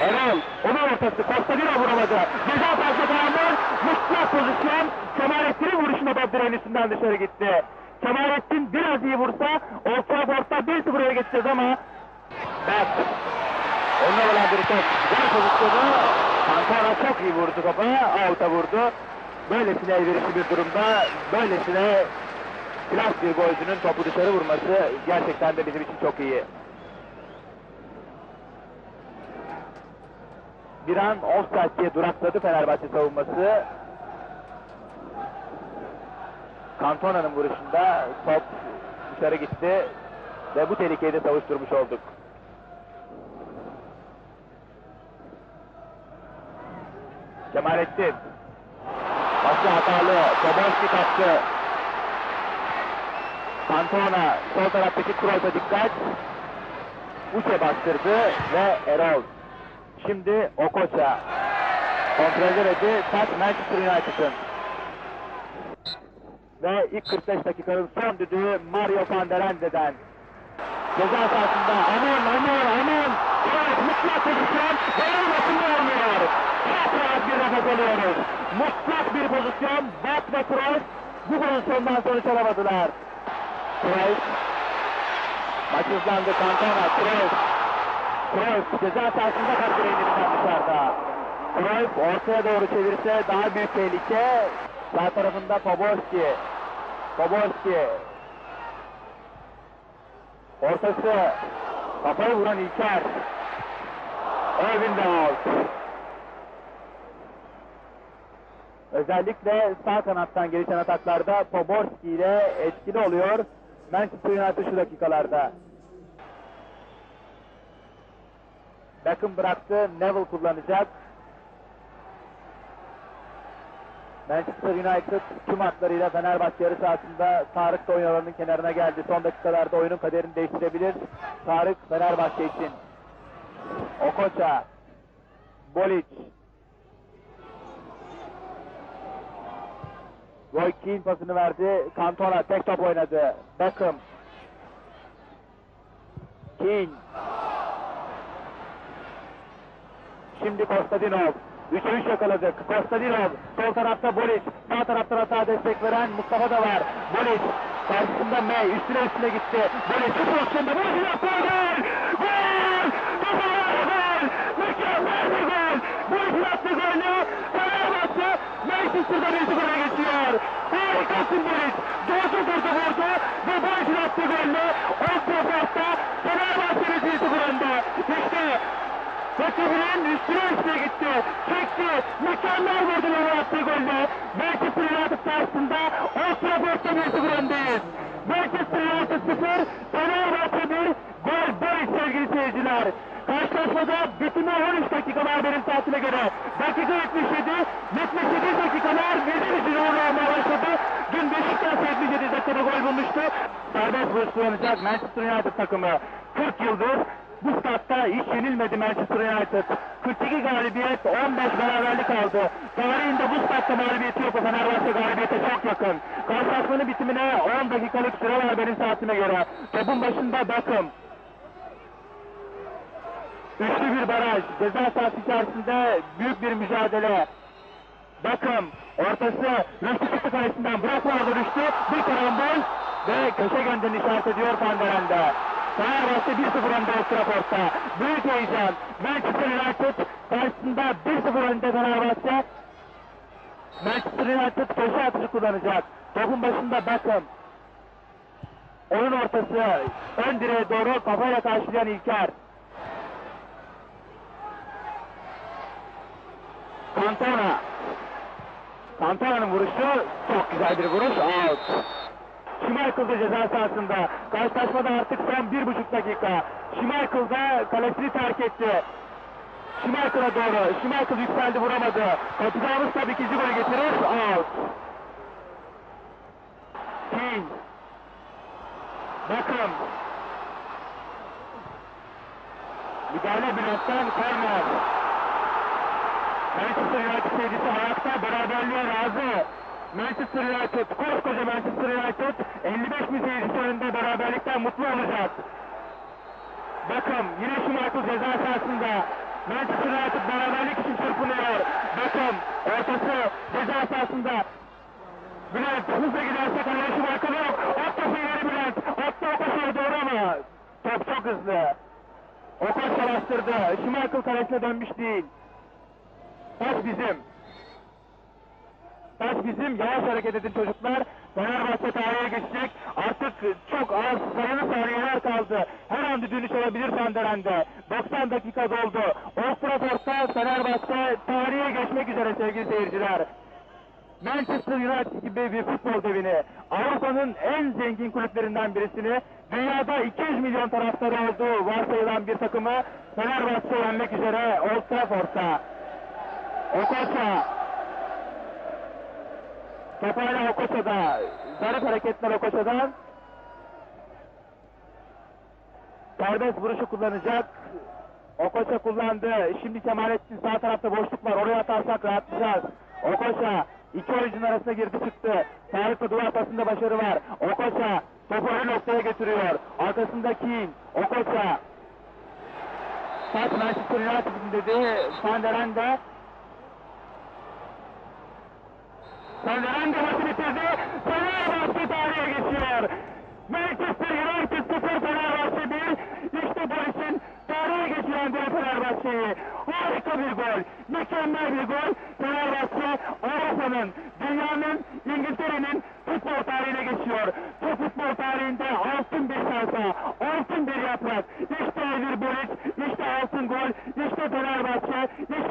Erol, onun ortası, Kostadino vuramadı. Ceza kararlar, mutlak pozisyon. Kemalettin'in vuruşuna üstünden dışarı gitti. Kemalettin biraz iyi vursa, Old Trafford'da 1-0 öne geçeceğiz ama... Bak, onunla olan bir top. Güzel pozisyonu. Kankara çok iyi vurdu topa, out'a vurdu. Böylesine elverişli bir durumda, böylesine klas bir golcünün topu dışarı vurması gerçekten de bizim için çok iyi. Bir an offside diye durakladı Fenerbahçe savunması. Cantona'nın vuruşunda top dışarı gitti ve bu tehlikeyi de savuşturmuş olduk. Kemalettin. Pası hatalı. Tobolski kaçtı. Cantona sol taraftaki Kroos'a dikkat. Uçe bastırdı ve Erol. Şimdi Okocha. Kontrol edildi. Taç Manchester United'ın. Ve ilk 45 dakikanın son düdüğü Mario van der Ende'den. Ceza sahasında aman aman aman. Evet mutlak pozisyon. Erol basında olmuyor. Çok bir nefes alıyoruz. Mutlak bir pozisyon. Bat ve Kroos bu pozisyondan sonuç alamadılar. Kroos. Maç hızlandı. Cantona. Kroos. Kroos ceza sahasında kaçırı elinden dışarıda. Kroos ortaya doğru çevirse daha büyük tehlike. Sağ tarafında Poborski. Poborski. Ortası. Kafayı vuran İlker. Out. Özellikle sağ kanattan gelişen ataklarda Poborski ile etkili oluyor. Manchester United şu dakikalarda. Beckham bıraktı. Neville kullanacak. Manchester United tüm hatlarıyla Fenerbahçe yarı sahasında Tarık da oyun kenarına geldi. Son dakikalarda oyunun kaderini değiştirebilir. Tarık Fenerbahçe için. Okocha. Bolic. Roy Keane pasını verdi. Cantona tek top oynadı. Beckham. Keane. Şimdi Kostadinov. 3'e 3 yakaladık. Kostadinov. Sol tarafta Bolic. Sağ taraftan hata destek veren Mustafa da var. Bolic. Karşısında May. Üstüne üstüne gitti. Bolic şu pozisyonda. Bolic yaptı. Gol! Gol! Mükemmel gol! Mükemmel bir gol! Bolic yaptı golü. Fenerbahçe Manchester'da 1-0'a geçiyor. Harikasın Bolic. Doğru vurdu vurdu. Ve Bolic'in attığı golle Old Trafford'da Fenerbahçe'nin 1-0 önde. İşte Rakibinin üstüne üstüne gitti. Çekti. Mükemmel vurdular attığı golle. Manchester United karşısında Old Trafford'da 1-0 öndeyiz. Manchester United 0, Fenerbahçe 1, gol 5 sevgili seyirciler. Karşılaşmada bitime 13 dakika var benim saatime göre. Dakika 77, 77 dakikalar bizim için uğurlu olmaya başladı. Dün Beşiktaş 77 dakikada gol bulmuştu. Serbest vuruş kullanacak Manchester United takımı. 40 yıldır bu statta hiç yenilmedi Manchester United. 42 galibiyet, 15 beraberlik aldı. Tarihinde bu statta mağlubiyeti yok. Fenerbahçe galibiyete çok yakın. Karşılaşmanın bitimine 10 dakikalık süre var benim saatime göre. Topun başında Beckham. Üçlü bir baraj. Ceza sahası içerisinde büyük bir mücadele. Beckham ortası Rüştü çıktı kalesinden bırakmadı düştü. Bir karambol ve köşe gönderini işaret ediyor Van der Ende. Fenerbahçe 1-0 önde Old Trafford'da. Büyük heyecan. Manchester United karşısında 1-0 önde Fenerbahçe. Manchester United köşe atışı kullanacak. Topun başında Beckham. Oyun ortası ön direğe doğru kafayla karşılayan İlker. Cantona. Cantona'nın vuruşu çok güzel bir vuruş. Out. Schmeichel de ceza sahasında. Karşılaşmada artık son bir buçuk dakika. Schmeichel da kalesini terk etti. Schmeichel'a doğru. Schmeichel yükseldi vuramadı. Kapitağımız tabii ikinci golü getirir. Out. Keane. Beckham. Müdahale Bülent'ten korner. Manchester United seyircisi ayakta beraberliğe razı. Manchester United, koskoca Manchester United 55 bin seyircisi önünde beraberlikten mutlu olacak. Bakın yine Schmeichel ceza sahasında. Manchester United beraberlik için çırpınıyor. Beckham ortası ceza sahasında. Bülent hızla giderse kaleye şu bakımı yok. Attı ileri Bülent. Attı Okoşa'ya doğru ama top çok hızlı. Okoşa bastırdı. Schmeichel kalesine dönmüş değil. Taş bizim. Taş bizim. Yavaş hareket edin çocuklar. Fenerbahçe tarihe geçecek. Artık çok az sayılı saniyeler kaldı. Her an dönüş olabilir Sanderen'de. 90 dakika doldu. Old Trafford'da Fenerbahçe tarihe geçmek üzere sevgili seyirciler. Manchester United gibi bir futbol devini, Avrupa'nın en zengin kulüplerinden birisini, dünyada 200 milyon taraftarı olduğu varsayılan bir takımı Fenerbahçe yenmek üzere Old Trafford'da. Okocha, top hala Okocha'da, zarif hareketler Okocha'dan. Serbest vuruşu kullanacak. Okocha kullandı. Şimdi Kemalettin sağ tarafta boşluk var. Oraya atarsak rahatlayacağız. Okocha iki oyuncunun arasına girdi çıktı. Tarık'la duvar pasında başarı var. Okocha topu ön noktaya götürüyor. Arkasında Keane. Okocha. Taç Manchester United'in dedi. Van Ende. Söndüren de maçı bitirdi. Fenerbahçe tarihe geçiyor. Manchester United 0 Fenerbahçe 1. İşte bu işin tarihe geçiren bir Fenerbahçe'yi. Harika bir gol. Mükemmel bir gol. Fenerbahçe Avrupa'nın, dünyanın, İngiltere'nin futbol tarihine geçiyor. Bu futbol tarihinde altın bir şansa, altın bir yaprak. İşte Emir Bolic, işte altın gol, işte Fenerbahçe, işte